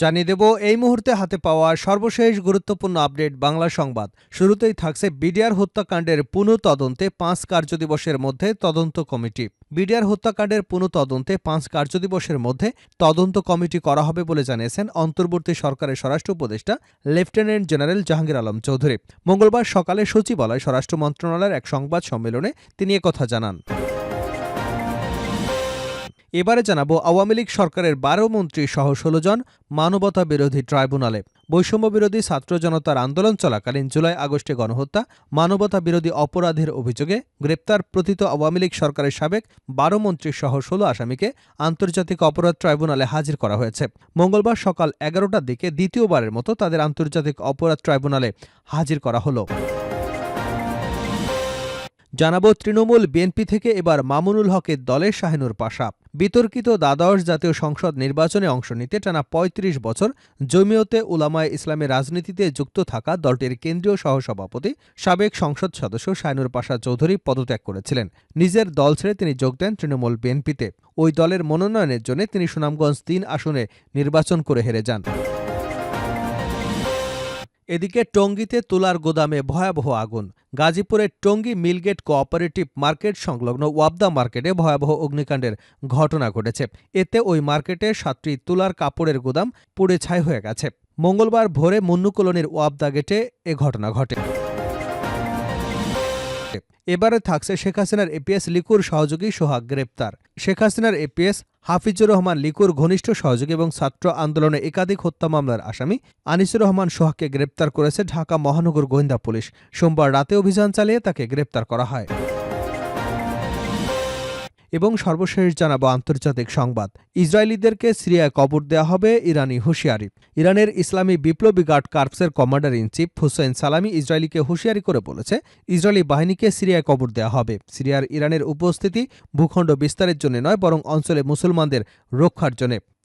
জানিয়ে দেব, এই মুহূর্তে হাতে পাওয়া সর্বশেষ গুরুত্বপূর্ণ আপডেট বাংলা সংবাদ। শুরুতেই থাকছে বিডিআর হত্যাকাণ্ডের পুনঃ তদন্তে পাঁচ কার্যদিবসের মধ্যে তদন্ত কমিটি। বিডিআর হত্যাকাণ্ডের পুনঃ তদন্তে পাঁচ কার্যদিবসের মধ্যে তদন্ত কমিটি করা হবে বলে জানিয়েছেন অন্তর্বর্তী সরকারের স্বরাষ্ট্র উপদেষ্টা, লেফটেন্যান্ট জেনারেল জাহাঙ্গীর আলম চৌধুরী। মঙ্গলবার সকালে সচিবালয় স্বরাষ্ট্র মন্ত্রণালয়ের এক সংবাদ সম্মেলনে তিনি একথা জানান। এবারে জানাব আওয়ামী লীগ সরকারের বারো মন্ত্রী সহ ষোলো জন মানবতা বিরোধী ট্রাইব্যুনালে। বৈষম্য বিরোধী ছাত্র জনতার আন্দোলন চলাকালীন জুলাই আগস্টে গণহত্যা, মানবতা বিরোধী অপরাধের অভিযোগে গ্রেপ্তার প্রথিত আওয়ামী লীগ সরকারের সাবেক বারো মন্ত্রী সহ ষোলো আসামিকে আন্তর্জাতিক অপরাধ ট্রাইব্যুনালে হাজির করা হয়েছে। মঙ্গলবার সকাল এগারোটার দিকে দ্বিতীয়বারের মতো তাদের আন্তর্জাতিক অপরাধ ট্রাইব্যুনালে হাজির করা হলো। জানাব তৃণমূল, বিএনপি থেকে এবার মামুনুল হকের দলের শাহিনুর পাশা। বিতর্কিত দ্বাদশ জাতীয় সংসদ নির্বাচনে অংশ নিতে টানা ৩৫ বছর জমিয়তে উলামায় ইসলামের রাজনীতিতে যুক্ত থাকা দলটির কেন্দ্রীয় সহসভাপতি, সাবেক সংসদ সদস্য শাহিনুর পাশা চৌধুরী পদত্যাগ করেছিলেন। নিজের দল ছেড়ে তিনি যোগ দেন তৃণমূল, বিএনপিতে। ওই দলের মনোনয়নের জন্য তিনি সুনামগঞ্জ তিন আসনে নির্বাচন করে হেরে যান। এদিকে টঙ্গীতে তুলার গোদামে ভয়াবহ আগুন। গাজীপুরের টঙ্গী মিলগেট কোঅপারেটিভ মার্কেট সংলগ্ন ওয়াবদা মার্কেটে ভয়াবহ অগ্নিকাণ্ডের ঘটনা ঘটেছে। এতে ওই মার্কেটে সাতটি তুলার কাপড়ের গুদাম পুড়ে ছাই হয়ে গেছে। মঙ্গলবার ভোরে মুন্নু কলোনির ওয়াবদা গেটে এ ঘটনা ঘটে। এবারে থাকছে শেখ হাসিনার এপিএস লিকুর সহযোগী সোহাগ গ্রেপ্তার। শেখ হাসিনার এপিএস হাফিজুর রহমান লিকুর ঘনিষ্ঠ সহযোগী এবং ছাত্র আন্দোলনে একাধিক হত্যা মামলার আসামি আনিসুর রহমান সোহাগকে গ্রেপ্তার করেছে ঢাকা মহানগর গোয়েন্দা পুলিশ। সোমবার রাতে অভিযান চালিয়ে তাকে গ্রেপ্তার করা হয়। এবং সর্বশেষ জানাব আন্তর্জাতিক সংবাদ। ইসরায়েলিদেরকে সিরিয়ায় কবর দেওয়া হবে ইরানি হুঁশিয়ারি। ইরানের ইসলামী বিপ্লবী guard কার্পসের commander in chief Hossein Salami ইসরায়েলিকে হুঁশিয়ারি করে বলেছে, ইসরায়েলি বাহিনীকে সিরিয়ায় কবর দেওয়া হবে। সিরিয়ার ইরানের উপস্থিতি ভূখণ্ড বিস্তারের জন্য নয়, বরং অঞ্চলে মুসলমানদের রক্ষার জন্য।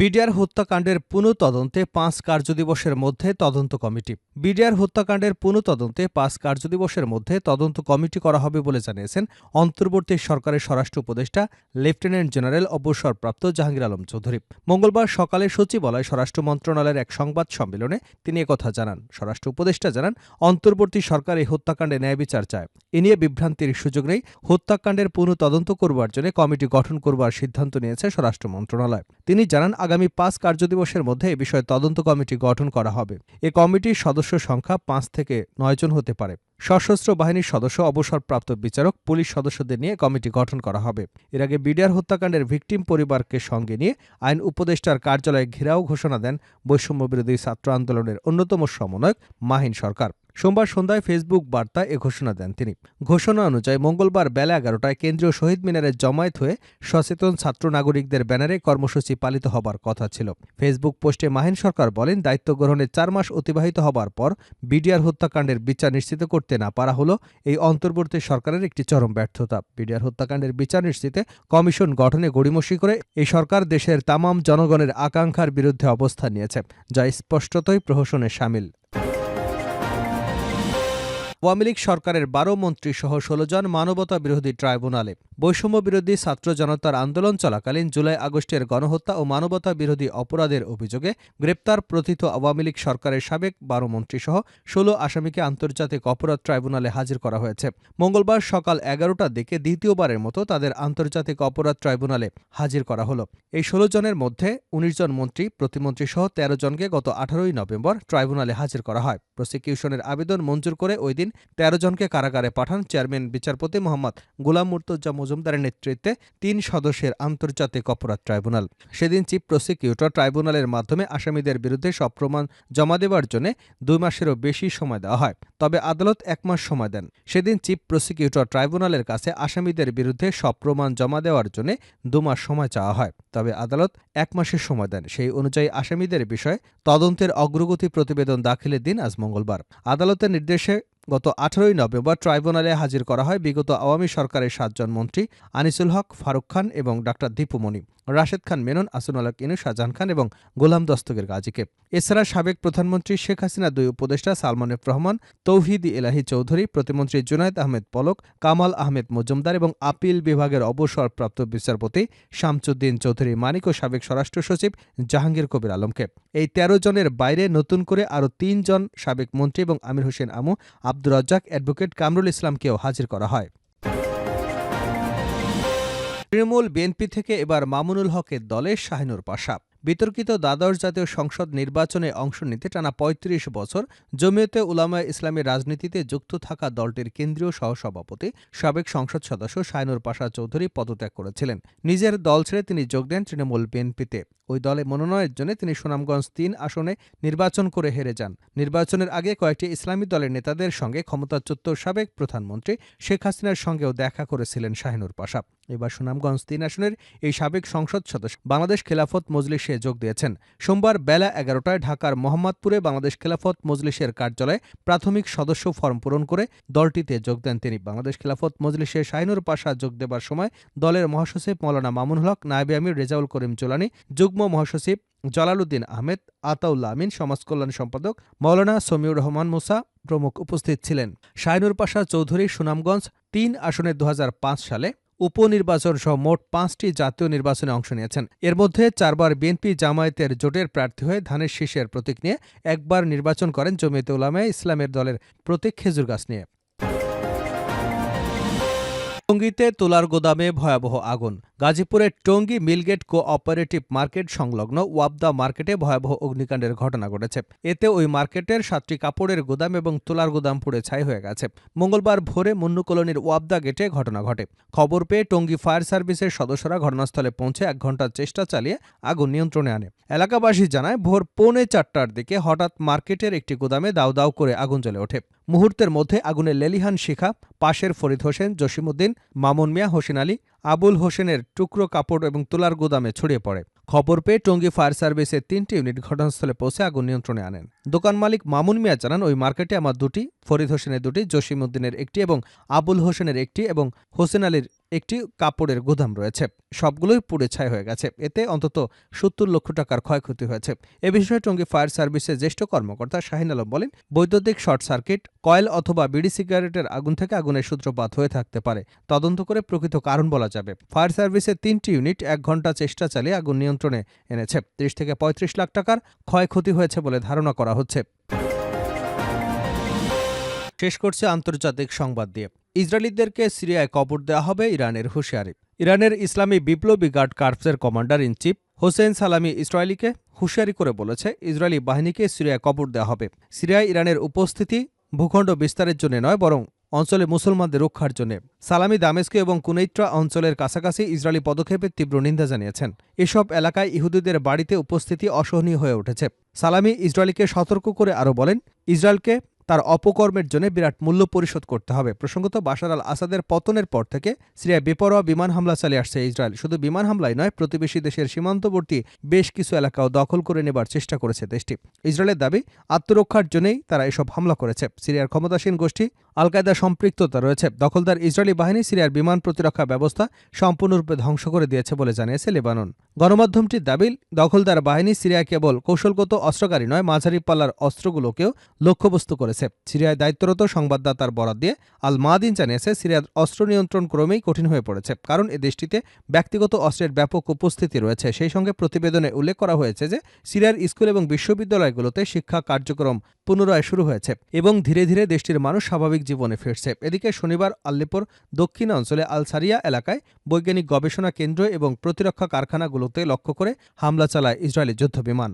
বিডিআর হত্যাকাণ্ডের পুনঃ তদন্তে পাঁচ কার্যদিবসের মধ্যে তদন্ত কমিটি। বিডিআর হত্যাকাণ্ডের পুনঃ তদন্তে পাঁচ কার্যদিবসের মধ্যে তদন্ত কমিটি করা হবে বলে জানিয়েছেন অন্তর্বর্তী সরকারের স্বরাষ্ট্র উপদেষ্টা, লেফটেন্যান্ট জেনারেল অবসরপ্রাপ্ত জাহাঙ্গীর আলম চৌধুরী। মঙ্গলবার সকালে সচিবালয় স্বরাষ্ট্র মন্ত্রণালয়ের এক সংবাদ সম্মেলনে তিনি একথা জানান। স্বরাষ্ট্র উপদেষ্টা জানান, অন্তর্বর্তী সরকার এই হত্যাকাণ্ডে ন্যায় বিচার চায়। এ নিয়ে বিভ্রান্তির সুযোগ নেই। হত্যাকাণ্ডের পুনঃ তদন্ত করবার জন্য কমিটি গঠন করবার সিদ্ধান্ত নিয়েছে স্বরাষ্ট্র মন্ত্রণালয়। তিনি জানান আগামী পাঁচ কার্যদিবসের মধ্যে এ বিষয়ে তদন্ত কমিটি গঠন করা হবে। এ কমিটির সদস্য সংখ্যা পাঁচ থেকে নয়জন হতে পারে। সশস্ত্র বাহিনীর সদস্য, অবসরপ্রাপ্ত বিচারক, পুলিশ সদস্যদের নিয়ে কমিটি গঠন করা হবে। এর আগে বিডিআর হত্যাকাণ্ডের ভিকটিম পরিবারকে সঙ্গে নিয়ে আইন উপদেষ্টার কার্যালয়ে ঘেরাও ঘোষণা দেন বৈষম্য বিরোধী ছাত্র আন্দোলনের অন্যতম সমন্বয়ক মাহিন সরকার। সোমবার সন্ধ্যায় ফেসবুক বার্তায় এ ঘোষণা দেন তিনি। ঘোষণা অনুযায়ী মঙ্গলবার বেলা এগারোটায় কেন্দ্রীয় শহীদ মিনারে জমায়েত হয়ে সচেতন ছাত্র নাগরিকদের ব্যানারে কর্মসূচি পালিত হবার কথা ছিল। ফেসবুক পোস্টে মাহিন সরকার বলেন, দায়িত্ব গ্রহণের চার মাস অতিবাহিত হবার পর বিডিআর হত্যাকাণ্ডের বিচার নিশ্চিত করতে না পারা হলো, এই অন্তর্বর্তী সরকারের একটি চরম ব্যর্থতা। বিডিআর হত্যাকাণ্ডের বিচার নিশ্চিতে কমিশন গঠনে গড়িমসি করে এই সরকার দেশের তামাম জনগণের আকাঙ্ক্ষার বিরুদ্ধে অবস্থান নিয়েছে, যা স্পষ্টতই প্রহসনে সামিল। আওয়ামী লীগ সরকারের বারো মন্ত্রী সহ ষোলো জন মানবতা বিরোধী ট্রাইব্যুনালে বৈষম্য বিরোধী ছাত্র জনতার আন্দোলন চলাকালীন জুলাই আগস্টের গণহত্যা ও মানবতা বিরোধী অপরাধের অভিযোগে গ্রেপ্তার প্রথিত আওয়ামী লীগ সরকারের সাবেক বারো মন্ত্রী সহ ষোলো আসামিকে আন্তর্জাতিক অপরাধ ট্রাইব্যুনালে হাজির করা হয়েছে। মঙ্গলবার সকাল এগারোটার দিকে দ্বিতীয়বারের মতো তাদের আন্তর্জাতিক অপরাধ ট্রাইব্যুনালে হাজির করা হলো। এই ষোলো জনের মধ্যে উনিশ জন মন্ত্রী প্রতিমন্ত্রী সহ তেরো জনকে গত আঠারোই নভেম্বর ট্রাইব্যুনালে হাজির করা হয়। প্রসিকিউশনের আবেদন মঞ্জুর করে ওই দিন তেরো জনকে কারাগারে পাঠান চেয়ারম্যান, বিচারপতি মোহাম্মদ গোলাম মুর্তজা মজুমদারের নেতৃত্বে তিন সদস্যের আন্তর্জাতিক অপরাধ ট্রাইব্যুনাল। সেদিন চিফ প্রসিকিউটর ট্রাইব্যুনালের মাধ্যমে আসামিদের বিরুদ্ধে সব প্রমাণ জমা দেওয়ার জন্য দুই মাসেরও বেশি সময় দেওয়া হয়, তবে আদালত এক মাস সময় দেন। সেদিন চিফ প্রসিকিউটর ট্রাইব্যুনালের কাছে আসামিদের বিরুদ্ধে সব প্রমাণ জমা দেওয়ার জন্য দু মাস সময় চাওয়া হয়, তবে আদালত এক মাসের সময় দেন। সেই অনুযায়ী আসামিদের বিষয়ে তদন্তের অগ্রগতি প্রতিবেদন দাখিলের দিন আজ মঙ্গলবার। আদালতের নির্দেশে গত আঠারোই নভেম্বর ট্রাইব্যুনালে হাজির করা হয় বিগত আওয়ামী সরকারের সাতজন মন্ত্রী আনিসুল হক, ফারুক খান এবং ডা দীপুমণি রাশেদ খান মেনন আসুনুল হক ইনু, শাহজাহান খান এবং গোলাম দস্তকের গাজীকে। এছাড়া সাবেক প্রধানমন্ত্রী শেখ হাসিনা দুই উপদেষ্টা সালমান রহমান, তৌহিদি এলাহি চৌধুরী, প্রতিমন্ত্রী জুনায়দ আহমেদ পলক, কামাল আহমেদ মজুমদার এবং আপিল বিভাগের অবসরপ্রাপ্ত বিচারপতি শামসুদ্দিন চৌধুরী মানিক ও সাবেক স্বরাষ্ট্র সচিব জাহাঙ্গীর কবির আলমকে। এই তেরো জনের বাইরে নতুন করে আরও তিনজন সাবেক মন্ত্রী এবং আমির হোসেন আমু, আব্দুর রাজ্জাক অ্যাডভোকেট কামরুল ইসলামকেও হাজির করা হয়। তৃণমূল, বিএনপি থেকে এবার মামুনুল হকের দলে শাহিনুর পাশা। বিতর্কিত দ্বাদশ জাতীয় সংসদ নির্বাচনে অংশ নিতে টানা ৩৫ বছর জমিয়তে উলামা ইসলামের রাজনীতিতে যুক্ত থাকা দলটির কেন্দ্রীয় সহসভাপতি, সাবেক সংসদ সদস্য শাইনুর পাশা চৌধুরী পদত্যাগ করেছিলেন। নিজের দল ছেড়ে তিনি যোগ দেন তৃণমূল, বিএনপিতে। ওই দলে মনোনয়নের জন্য তিনি সুনামগঞ্জ তিন আসনে নির্বাচন করে হেরে যান। নির্বাচনের আগে কয়েকটি ইসলামী দলের নেতাদের সঙ্গে ক্ষমতাচ্যুত সাবেক প্রধানমন্ত্রী শেখ হাসিনার সঙ্গেও দেখা করেছিলেন শাহিনুর পাশা। এবার সুনামগঞ্জ তিন আসনের এই সাবেক সংসদ সদস্য বাংলাদেশ খেলাফত মজলিসে যোগ দিয়েছেন। সোমবার বেলা এগারোটায় ঢাকার মোহাম্মদপুরে বাংলাদেশ খেলাফত মজলিসের কার্যালয়ে প্রাথমিক সদস্য ফর্ম পূরণ করে দলটিতে যোগ দেন তিনি। বাংলাদেশ খেলাফত মজলিসে শাহিনুর পাশা যোগ দেবার সময় দলের মহাসচিব মৌলানা মামুন হক, নায়েবে আমির রেজাউল করিম চোলানি, যুগ্ম মহাসচিব জালালউদ্দিন আহমেদ, আতাউল্লাহ আমিন, সমাজ কল্যাণ সম্পাদক মৌলানা সমিউর রহমান মুসা প্রমুখ উপস্থিত ছিলেন। শাহিনুর পাশা চৌধুরী সুনামগঞ্জ তিন আসনে দু হাজার পাঁচ সালে উপনির্বাচন সহ মোট পাঁচটি জাতীয় নির্বাচনে অংশ নিয়েছেন। এর মধ্যে চারবার বিএনপি জামায়াতের জোটের প্রার্থী হয়ে ধানের শীষের প্রতীক নিয়ে একবার নির্বাচন করেন জমিয়তে উলামে ইসলামের দলের প্রতীক খেজুর গাছ নিয়ে। টঙ্গীতে তোলার গোদামে ভয়াবহ আগুন। গাজীপুরের Tongi mill gate cooperative market সংলগ্ন ওয়াবদা মার্কেটে ভয়াবহ অগ্নিকাণ্ডের ঘটনা ঘটেছে। এতে ওই মার্কেটের সাতটি কাপড়ের গোদাম এবং তোলার গোদাম পুড়ে ছাই হয়ে গেছে। মঙ্গলবার ভোরে মুন্নু কলোনির ওয়াবদা গেটে ঘটনা ঘটে। খবর পেয়ে টঙ্গী ফায়ার সার্ভিসের সদস্যরা ঘটনাস্থলে পৌঁছে এক ঘণ্টার চেষ্টা চালিয়ে আগুন নিয়ন্ত্রণে আনে। এলাকাবাসী জানায়, ভোর পৌনে চারটার দিকে হঠাৎ মার্কেটের একটি গোদামে দাউ দাউ করে আগুন জ্বলে ওঠে। মুহূর্তের মধ্যে আগুনের লেলিহান শিখা, পাশের ফরিদ হোসেন জসিমুদ্দিন মামুন মিয়া, হোসেন আলী আবুল হোসেনের টুকরো কাপড় এবং তুলার গুদামে ছড়িয়ে পড়ে। খবর পেয়ে টঙ্গী ফায়ার সার্ভিসের তিনটি ইউনিট ঘটনাস্থলে পৌঁছে আগুন নিয়ন্ত্রণে আনেন। দোকান মালিক মামুন মিয়া জানান, ওই মার্কেটে আমার দুটি ফরিদ হোসেনের দুটি, জসিম উদ্দিনের একটি এবং আবুল হোসেনের একটি এবং হোসেন আলীর একটি কাপড়ের গোদাম রয়েছে। সবগুলোই পুড়ে ছাই হয়ে গেছে। এতে অন্তত সত্তর লক্ষ টাকার ক্ষয়ক্ষতি হয়েছে। এ বিষয়ে টঙ্গী ফায়ার সার্ভিসের জ্যেষ্ঠ কর্মকর্তা শাহিন আলম বলেন, বৈদ্যুতিক শর্ট সার্কিট, কয়েল অথবা বিড়ি সিগারেটের আগুন থেকে আগুনের সূত্রপাত হয়ে থাকতে পারে। তদন্ত করে প্রকৃত কারণ বলা যাবে। ফায়ার সার্ভিসের তিনটি ইউনিট এক ঘণ্টা চেষ্টা চালিয়ে আগুন নিয়ন্ত্রণে এনেছে। ত্রিশ থেকে পঁয়ত্রিশ লাখ টাকার ক্ষয়ক্ষতি হয়েছে বলে ধারণা করা হচ্ছে। শেষ করছে আন্তর্জাতিক সংবাদ দিয়ে। ইসরায়েলিদেরকে সিরিয়ায় কবর দেওয়া হবে ইরানের হুঁশিয়ারি। ইরানের ইসলামী বিপ্লবী guard কার্পসের commander in chief Hossein Salami ইসরায়েলিকে হুঁশিয়ারি করে বলেছে, ইসরায়েলি বাহিনীকে সিরিয়ায় কবর দেওয়া হবে। সিরিয়ায় ইরানের উপস্থিতি ভূখণ্ড বিস্তারের জন্য নয়, বরং অঞ্চলে মুসলমানদের রক্ষার জন্য। সালামি দামেস্ক এবং কুনেইট্রা অঞ্চলের কাছাকাছি ইসরায়েলি পদক্ষেপের তীব্র নিন্দা জানিয়েছেন। এসব এলাকায় ইহুদিদের বাড়িতে উপস্থিতি অসহনীয় হয়ে উঠেছে। সালামি ইসরায়েলকে সতর্ক করে আরও বলেন, ইসরায়েলকে তার অপকর্মের জন্য বিরাট মূল্য পরিশোধ করতে হবে। প্রসঙ্গত, বাশার আল আসাদের পতনের পর থেকে সিরিয়ায় বেপরোয়া বিমান হামলা চালিয়ে আসছে ইসরায়েল। শুধু বিমান হামলায় নয়, প্রতিবেশী দেশের সীমান্তবর্তী বেশ কিছু এলাকাও দখল করে নেবার চেষ্টা করেছে দেশটি। ইসরায়েলের দাবি, আত্মরক্ষার জন্যই তারা এসব হামলা করেছে। সিরিয়ার ক্ষমতাসীন গোষ্ঠী আল কায়দা সম্পৃক্ততা রয়েছে। দখলদার ইসরায়েলি বাহিনী সিরিয়ার বিমান প্রতিরক্ষা ব্যবস্থা সম্পূর্ণরূপে ধ্বংস করে দিয়েছে বলে জানিয়েছে লেবানন। গণমাধ্যমটির দাবি দখলদার বাহিনী সিরিয়া কেবল কৌশলগত অস্ত্রকারী নয়, মাঝারি পাল্লার অস্ত্রগুলোকেও লক্ষ্যবস্তু করেছে। সিরিয়ায় দায়িত্বরত সংবাদদাতার বরাদ দিয়ে আল মাদিন জানিয়েছে, সিরিয়ার অস্ত্র নিয়ন্ত্রণ ক্রমেই কঠিন হয়ে পড়েছে, কারণ এ দেশটিতে ব্যক্তিগত অস্ত্রের ব্যাপক উপস্থিতি রয়েছে। সেই সঙ্গে প্রতিবেদনে উল্লেখ করা হয়েছে যে, সিরিয়ার স্কুল এবং বিশ্ববিদ্যালয়গুলোতে শিক্ষা কার্যক্রম পুনরায় শুরু হয়েছে এবং ধীরে ধীরে দেশটির মানুষ স্বাভাবিক জীবনে ফিরছে। এদিকে শনিবার আল্লিপুর দক্ষিণ অঞ্চলে আলসারিয়া এলাকায় বৈজ্ঞানিক গবেষণা কেন্দ্র এবং প্রতিরক্ষা কারখানাগুলোতে লক্ষ্য করে হামলা চালায় ইসরায়েলি যুদ্ধবিমান।